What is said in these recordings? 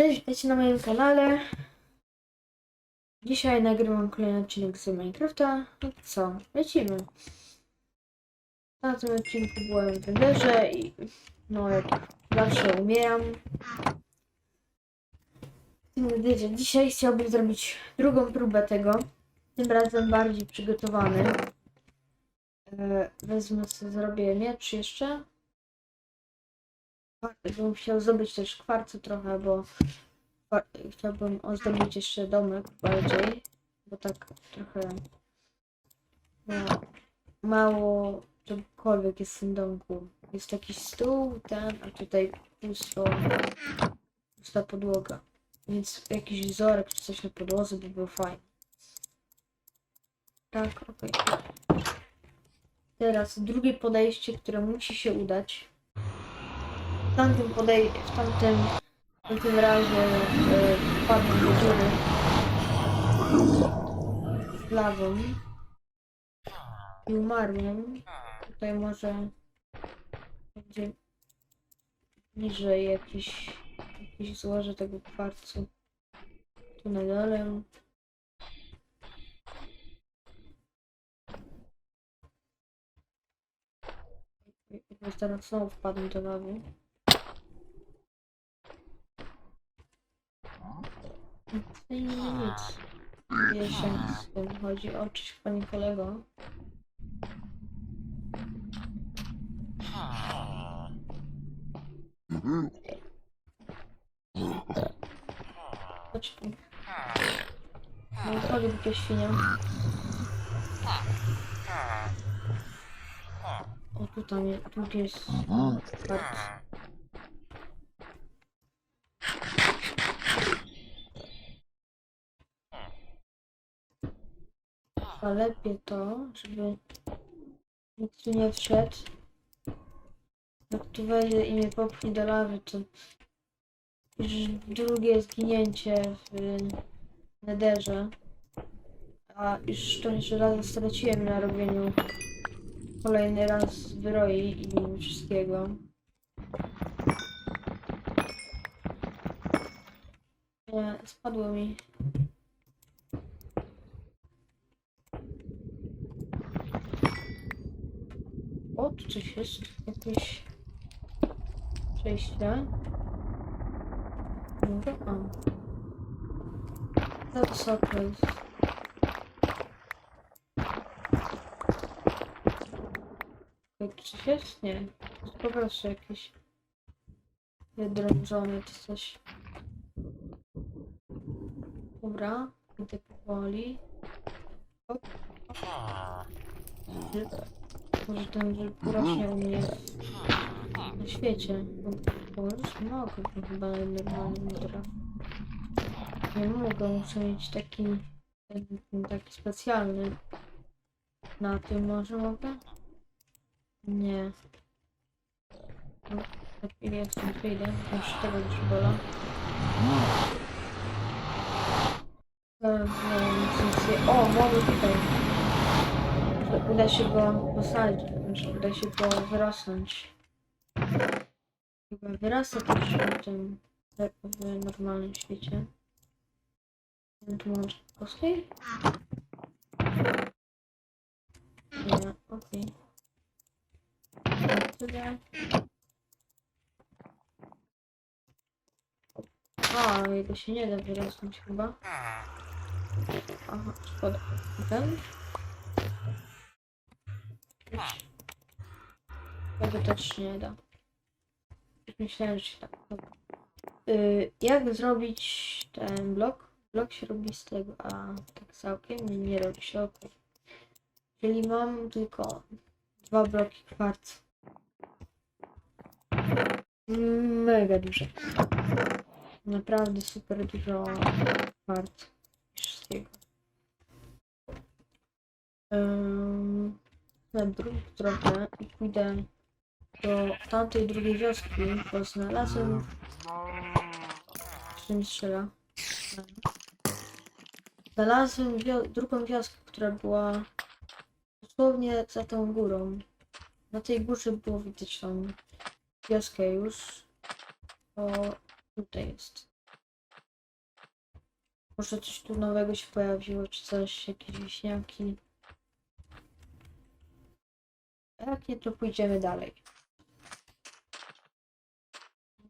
Cześć, witajcie na moim kanale. Dzisiaj nagrywam kolejny odcinek z Minecrafta. No co, lecimy. Na tym odcinku byłem w Enderze i no jak zawsze umieram. W dzisiaj chciałbym zrobić drugą próbę tego. Tym razem bardziej przygotowany. E, Wezmę sobie, zrobię miecz jeszcze. Bym chciał zdobyć też kwarcu trochę, bo chciałbym ozdobić jeszcze domek bardziej, bo tak trochę mało czegokolwiek jest w tym domku. Jest jakiś stół, ten, a tutaj pusto, pusta podłoga. Więc jakiś wzorek czy coś na podłodze by był fajny. Tak, okej. Teraz drugie podejście, które musi się udać. W tamtym podej... w tamtym... w tamtym razie e, wpadłem do dziury z lawą i umarłem. Tutaj może będzie niżej jakiś, jakiś złoże tego kwarcu. Tu na dole. Zaraz znowu wpadnę do lawy. Nie, nie, nic. Wiesz, chodzi. O, cześć, panie kolego. Tu. No, chodź, głupia świnia. O, tu tam jest, tu jest. A lepiej to, żeby nikt tu nie wszedł. Jak tu wejdzie i mnie popchnie do lawy, to już drugie zginięcie w nederze. A już to jeszcze raz straciłem na robieniu kolejny raz wyroi i wszystkiego. Nie, spadło mi. Coś jest. Jakieś przejście. Może? A. Za wysoko jest. Tu coś jest? Nie. Jest po prostu jakieś wydrążone czy coś. Dobra, idę powoli. Hop. Może ten rośnie u mnie na świecie. Bo już mogę, chyba normalnie nie trafię. Nie mogę, muszę mieć taki, taki specjalny. Na tym może mogę? Nie. No, lepiej jak stąd wyjdę, już tego. E, Nie, nic, nic nie. O, mogę tutaj. Uda się go posadzić, że uda się go wyrosnąć. Chyba wyrasta też w tym w normalnym świecie. Nie tu może polskiej? Nie, okej. Tyle. A, jego się nie da wyrosnąć chyba. Aha, szkoda. Ten? Tego też nie da. Myślałem, że się tak. Dobra. Y, jak zrobić ten blok? Blok się robi z tego, a tak całkiem nie, nie robi się ok. Czyli mam tylko dwa bloki kwarcu. Mega duże. Naprawdę super dużo kwarcu. Wszystkiego. Um, na drugi trochę i pójdę do tamtej drugiej wioski, bo znalazłem... Czy mi strzela? Znalazłem wio drugą wioskę, która była dosłownie za tą górą. Na tej górze było widać tą wioskę już. O, tutaj jest. Może coś tu nowego się pojawiło, czy coś, jakieś wiśniaki. Jak nie, to pójdziemy dalej.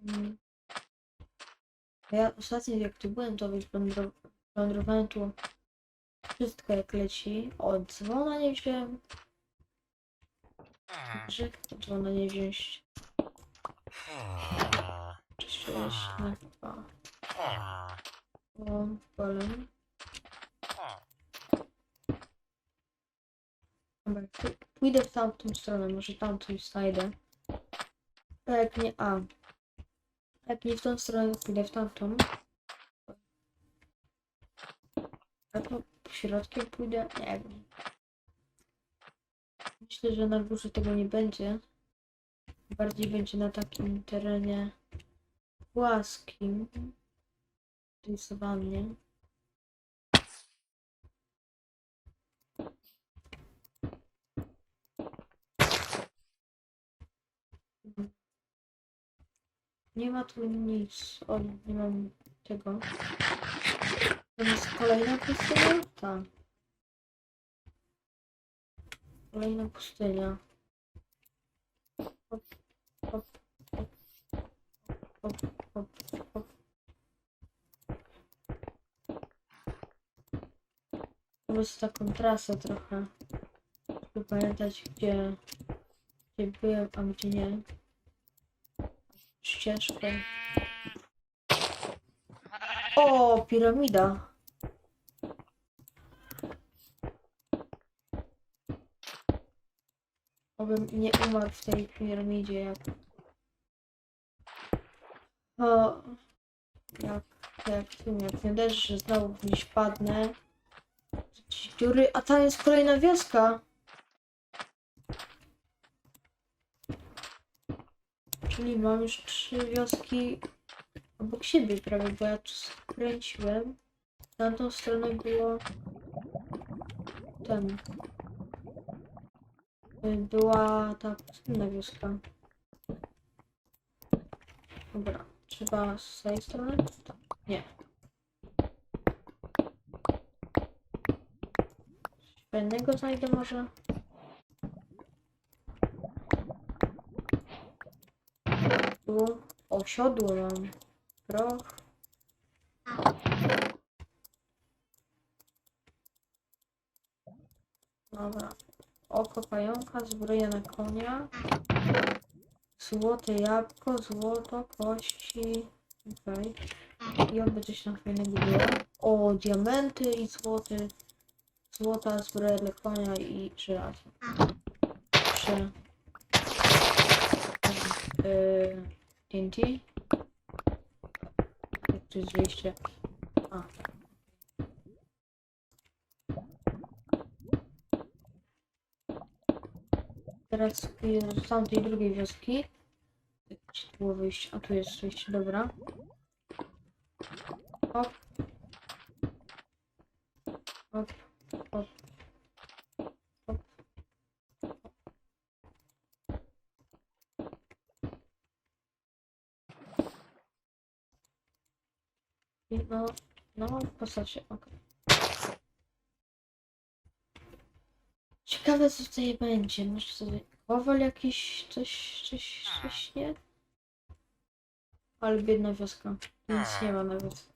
Mm. Ja ostatnio jak tu byłem, to plądrowałem tu wszystko jak leci. O, dzwona nie wziąłem. Że dzwona nie wziąć. Cześć. No, chyba. O, golem. Dobra, pójdę w tamtą stronę, może tam coś znajdę. Nie, a. Jak nie w tą stronę, to pójdę w tamtą. To środkiem pójdę? Nie wiem. Myślę, że na górze tego nie będzie. Bardziej będzie na takim terenie płaskim. Tej sawannie. Nie ma tu nic. O, nie mam tego. To jest kolejna pustynia? Tak. Kolejna pustynia. Hop, hop, hop, hop, hop, hop. Prostu taką trasę trochę. Żeby pamiętać gdzie, gdzie byłem, a gdzie nie. Ścieżkę. O, piramida. Obym nie umarł w tej piramidzie jak... O, jak, jak, jak nie uderzy, że znowu gdzieś padnę. Dziury, a tam jest kolejna wioska. Czyli mam już trzy wioski obok siebie prawie, bo ja tu skręciłem. W tamtą stronę było ten. Była ta inna wioska. Dobra, trzeba z tej strony? Nie. Coś Fajnego znajdę może? Osiodło mam. Proch. Dobra. Oko pająka, zbroja na konia. Złote jabłko, złoto, kości. Okej. I oby coś tam fajnego było. O, diamenty i złoty. Złota zbroja dla konia i żelazo. Prze... Yy, TNT. Jak to jest wyjście? A. Teraz pójdę do tamtej drugiej wioski. Gdzie tu było wyjście? A tu jest wyjście, dobra. Hop. Hop. Hop. Hop. I no, w postaci, okej. Ciekawe co tutaj będzie. Może sobie kowal jakiś, coś, coś, coś nie? Ale biedna wioska. Nic nie ma nawet.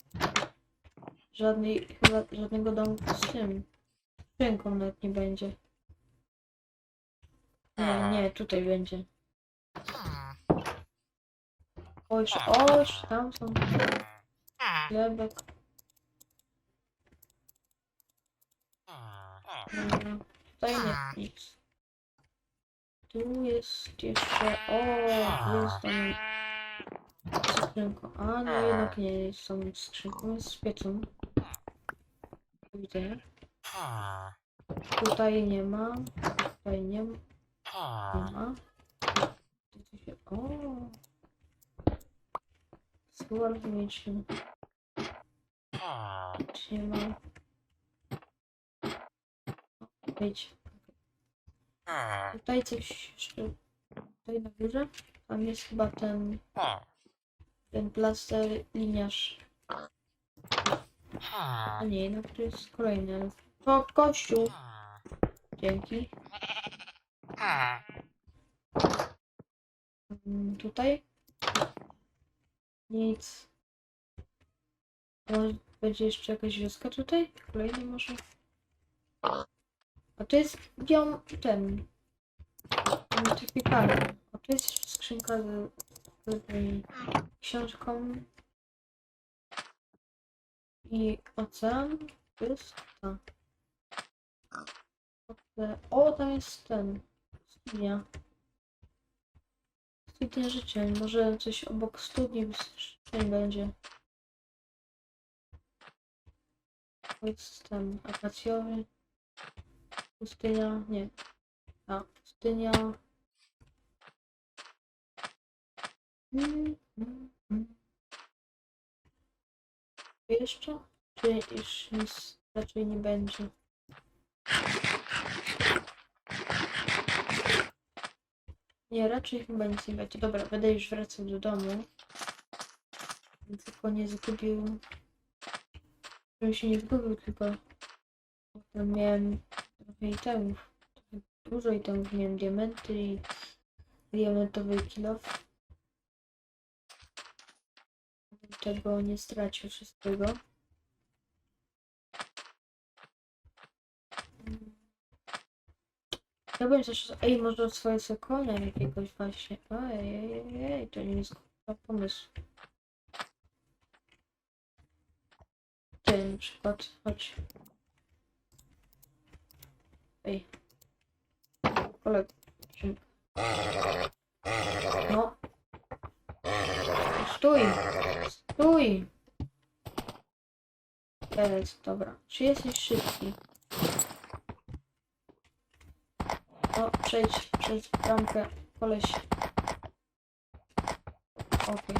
Żadnej, chyba żadnego domu z tym. Skrzynką nawet nie będzie. Nie, nie, tutaj będzie. O, jeszcze, o, tam są chlebek. Dobra. Tutaj nie, nic. Tu jest jeszcze, o, jest tam skrzynką. A, no jednak nie jest tą skrzynką, jest z piecą. Widzę. Tutaj nie ma, tutaj nie ma. Nie ma. O. Mission. Czy nie ma? Wejdź. Tutaj coś jeszcze. Tutaj na górze. Tam jest chyba ten. Ten plaster liniarz. A nie, jednak to jest kolejny. ale- O, kościół! Dzięki. Mm, Tutaj? Nic. Będzie jeszcze jakaś wioska tutaj? Kolejny może? A to jest biom ten. Identyfikator. A to jest skrzynka z, z książką. I ocean. To jest ta. O, tam jest ten. Studnia. Studnia życia. Może coś obok studni nie będzie. To jest ten akacjowy. Pustynia. Nie. A, pustynia. Jeszcze? Czy już nic raczej nie będzie? Nie, raczej chyba nic nie będzie. Dobra, będę już wracał do domu. Tylko nie zgubił. Żebym się nie zgubił, tylko potem miałem trochę itemów. Trochę dużo itemów. Miałem diamenty i diamentowy kilof. Tego nie stracił wszystkiego. Ja bym też, ej, może swoje sobie konia jakiegoś właśnie. Ej, ej, ej, to nie jest pomysł. Ty na przykład, chodź. Ej. Kolego. czym- No. Stój! Stój! Jest, dobra. Czy jesteś szybki? No, przejdź przez bramkę, koleś. Okej.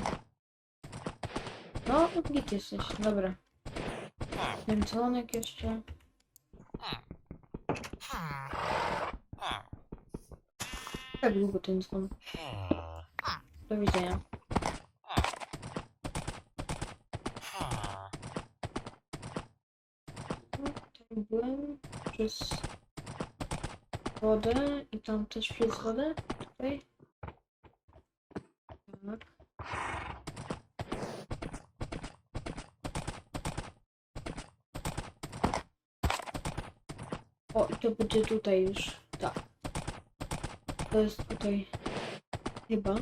No, git jesteś, dobra. Dzwonek jeszcze. Jak długo ten dzwon? Do widzenia. No, tam byłem przez wodę i tam też przez wodę. Tutaj. Tak. O, i to będzie tutaj już. Tak. To jest tutaj. Chyba.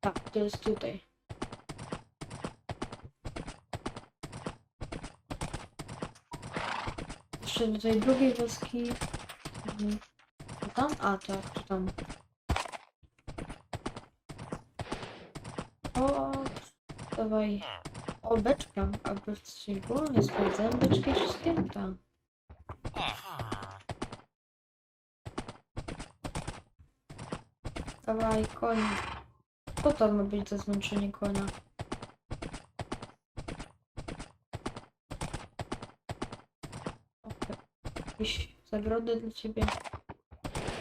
Tak, to jest tutaj. Jeszcze do tej drugiej wioski. Mhm. To tam? A, tak, to tam. O, dawaj. O, beczka. A bez było? Nie sprawdzałem beczki wszystkie? Tak. Dawaj, koń. Co to ma być za zmęczenie konia? Okej. Jakieś zagrody dla ciebie?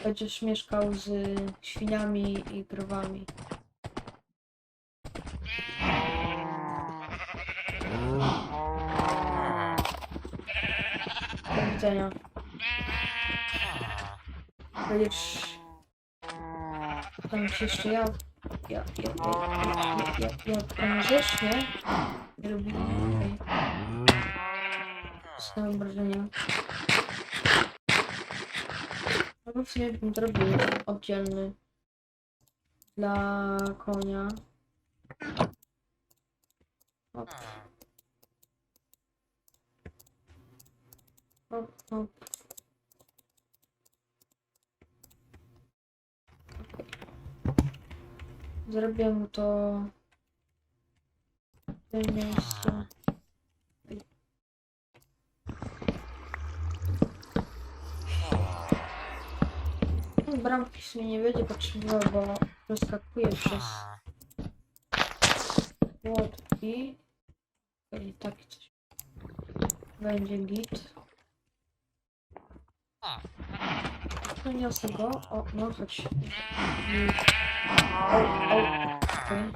Będziesz mieszkał z świniami i krowami. Do widzenia. Będziesz... Tam się jeszcze ja... Ja, ja, ja, ja, ja, ja, pomożesz, nie? Lubię... Dostałem wrażenia. Albo w sumie bym zrobił oddzielny dla konia. Hop. Tym miejscu. Ej. No, Bramki w sumie nie będzie potrzebował, bo przeskakuje przez płotki. Okej, takie coś. Będzie git. Przeniosę go. O, no chodź. O, o. Okej.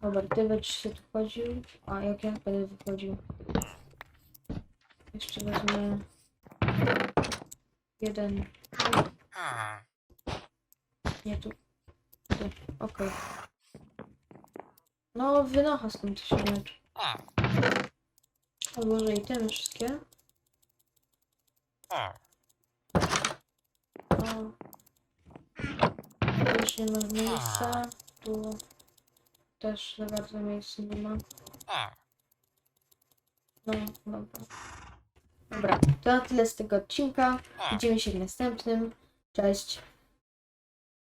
Dobra, ty będziesz się tu chodził, a jak ja będę wychodził. Jeszcze wezmę jeden, nie tu, tu, okej. No, wynocha stąd się miecz. Odłożę itemy wszystkie. O. Tu już nie ma miejsca. Tu też za bardzo miejsca nie ma. No, dobra. Dobra, to na tyle z tego odcinka. Widzimy się w następnym. Cześć.